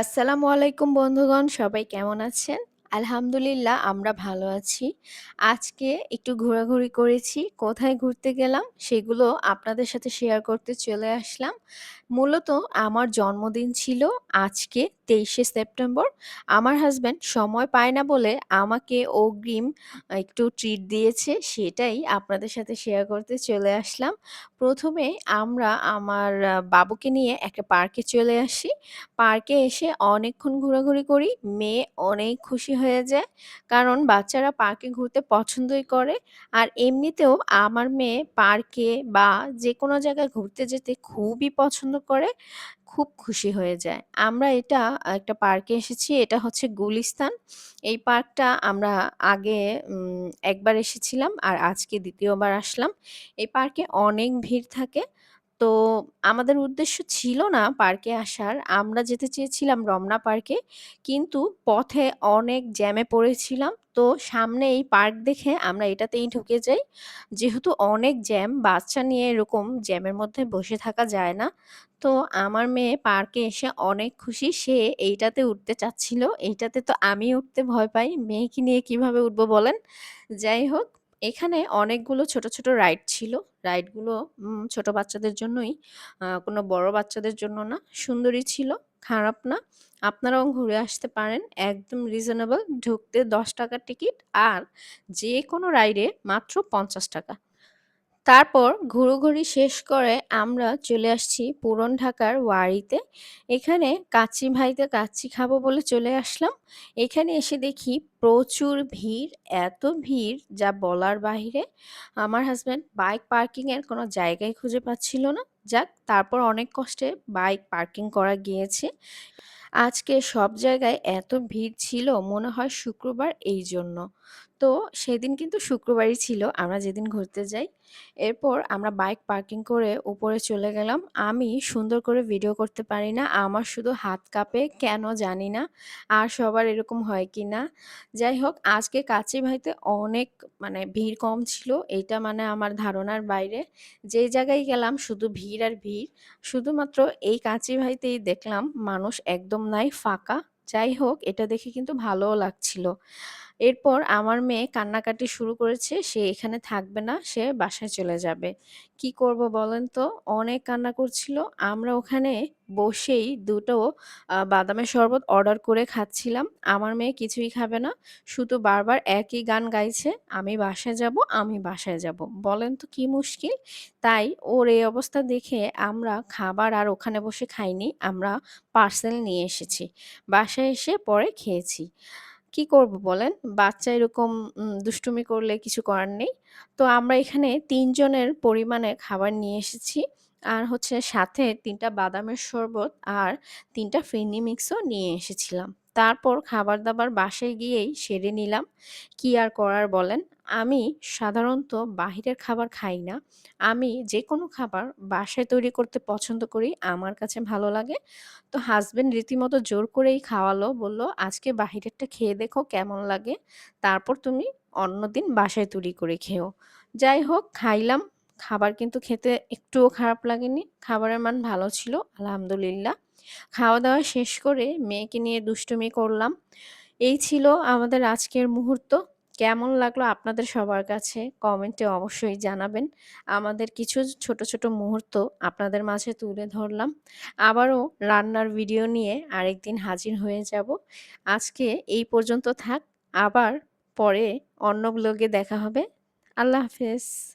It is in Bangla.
আসসালামু আলাইকুম বন্ধুগণ, সবাই কেমন আছেন? আলহামদুলিল্লাহ, আমরা ভালো আছি। আজকে একটু ঘোরাঘুরি করেছি। কোথায় ঘুরতে গেলাম সেগুলো আপনাদের সাথে শেয়ার করতে চলে আসলাম। মূলত আমার জন্মদিন ছিল আজকে ২৩শে সেপ্টেম্বর। আমার হাসব্যান্ড সময় পায় না বলে আমাকে অগ্রিম একটু ট্রিট দিয়েছে, সেটাই আপনাদের সাথে শেয়ার করতে চলে আসলাম। প্রথমে আমরা আমার বাবুকে নিয়ে একটা পার্কে চলে আসি। পার্কে এসে অনেকক্ষণ ঘোরাঘুরি করি। মেয়ে অনেক খুশি হয়ে যায়। কারণ বাচ্চারা পার্কে ঘুরতে পছন্দই করে। আর এমনিতেও আমার মেয়ে পার্কে বা যে কোনো জায়গায় ঘুরতে যেতে খুবই পছন্দ করে। খুব খুশি হয়ে যায়। আমরা এটা, একটা পার্কে এসেছি। এটা হচ্ছে গুলিস্তান। এই পার্কটা আমরা আগে একবার এসেছিলাম আর আজকে দ্বিতীয়বার আসলাম। এই পার্কে অনেক ভিড় থাকে। তো আমাদের উদ্দেশ্য ছিল না পার্কে আসার। আমরা যেতে চেয়েছিলাম রমনা পার্কে। কিন্তু পথে অনেক জ্যামে পড়েছিলাম। তো সামনে এই পার্ক দেখে আমরা এটাতেই ঢুকে যাই। যেহেতু অনেক জ্যাম, বাচ্চা নিয়ে এরকম জ্যামের মধ্যে বসে থাকা যায় না। তো আমার মেয়ে পার্কে এসে অনেক খুশি। সে এইটাতে উঠতে চাচ্ছিল। এইটাতে তো আমি উঠতে ভয় পাই। মেয়েকে নিয়ে কীভাবে উঠবো বলেন? যাই হোক, এখানে অনেকগুলো ছোট, ছোট রাইড ছিল। রাইডগুলো ছোট বাচ্চাদের জন্যই। কোনো বড় বাচ্চাদের জন্য না। সুন্দরই ছিল, খারাপ না। আপনারাও ঘুরে আসতে পারেন। একদম রিজনেবল। ঢুকতে ৳১০ টিকিট আর যে কোনো রাইডে মাত্র ৳৫০ তারপর ঘুরোঘুরি শেষ করে আমরা চলে আসছি পুরন ঢাকার ওয়ারিতে। এখানে কাচ্চি ভাইতে কাচ্চি খাব বলে চলে আসলাম। এখানে এসে দেখি প্রচুর ভিড়, এত ভিড় যা বলার বাহিরে। আমার হাজব্যান্ড বাইক পার্কিং এর কোনো জায়গাই খুঁজে পাচ্ছিল না। যাক তারপর অনেক কষ্টে বাইক পার্কিং করা গিয়েছে। আজকে সব জায়গায় এত ভিড় ছিল, মনে হয় শুক্রবার এই জন্য তো সেদিন কিন্তু শুক্রবারই ছিল, আমরা যেদিন ঘুরতে যাই। এরপর আমরা বাইক পার্কিং করে উপরে চলে গেলাম। আমি সুন্দর করে ভিডিও করতে পারি না। আমার শুধু হাত কাঁপে, কেন জানি না। আর সবার এরকম হয় কিনা। যাই হোক, আজকে কাচ্চিভাইতে অনেক মানে ভিড় কম ছিল। এটা মানে আমার ধারণার বাইরে। যে জায়গায় গেলাম, শুধু ভিড় আর ভিড়। শুধুমাত্র এই কাঁচি ভাইতেই দেখলাম, মানুষ একদম নাই, ফাঁকা। যাই হোক এটা দেখে কিন্তু ভালোও লাগছিল। এরপর আমার মেয়ে কান্নাকাটি শুরু করেছে। সে এখানে থাকবে না। সে বাসায় চলে যাবে। কি করব বলেন তো? অনেক কান্না করছিল। আমরা ওখানে বসেই দুটো বাদামের শরবত অর্ডার করে খাচ্ছিলাম। আমার মেয়ে কিছুই খাবে না। শুধু বারবার একই গান গাইছে, "আমি বাসায় যাব, আমি বাসায় যাব।" বলেন তো কি মুশকিল? তাই ওর এই অবস্থা দেখে আমরা খাবার আর ওখানে বসে খাইনি। আমরা পার্সেল নিয়ে এসেছি। বাসায় এসে পরে খেয়েছি। কি করব বলেন? বাচ্চা এরকম দুষ্টুমি করলে কিছু করার নেই। তো আমরা এখানে তিনজনের পরিমাণে খাবার নিয়ে এসেছি। আর হচ্ছে সাথে তিনটা বাদামের শরবত আর ৩ টা ফিরনি মিক্সও নিয়ে এসেছিলাম। তারপর খাবার-দাবার বাসায় গিয়েই সেরে নিলাম। কি আর করার বলেন? আমি সাধারণত বাহিরের খাবার খাই না। আমি যে কোনো খাবার বাসায় তৈরি করতে পছন্দ করি। আমার কাছে ভালো লাগে। তো হাসব্যান্ড রীতিমতো জোর করেই খাওয়ালো। বলল, "আজকে বাহিরেরটা খেয়ে দেখো কেমন লাগে। তারপর তুমি অন্যদিন বাসায় তৈরি করে খেও।" যাই হোক খাইলাম। খাবার কিন্তু খেতে একটুও খারাপ লাগেনি। খাবারের মান ভালো ছিল আলহামদুলিল্লাহ। খাওয়া-দাওয়া শেষ করে মেয়েকে নিয়ে দুষ্টুমি করলাম। এই ছিল আমাদের আজকের মুহূর্ত। কেমন লাগল আপনাদের সবার কাছে কমেন্টে অবশ্যই জানাবেন। আমাদের কিছু ছোট, ছোট মুহূর্ত আপনাদের মাঝে তুলে ধরলাম। আবারও রান্নার ভিডিও নিয়ে আরেকদিন হাজির হয়ে যাব। আজকে এই পর্যন্ত থাক। আবার পরে অন্য ব্লগে দেখা হবে। আল্লাহ হাফেজ।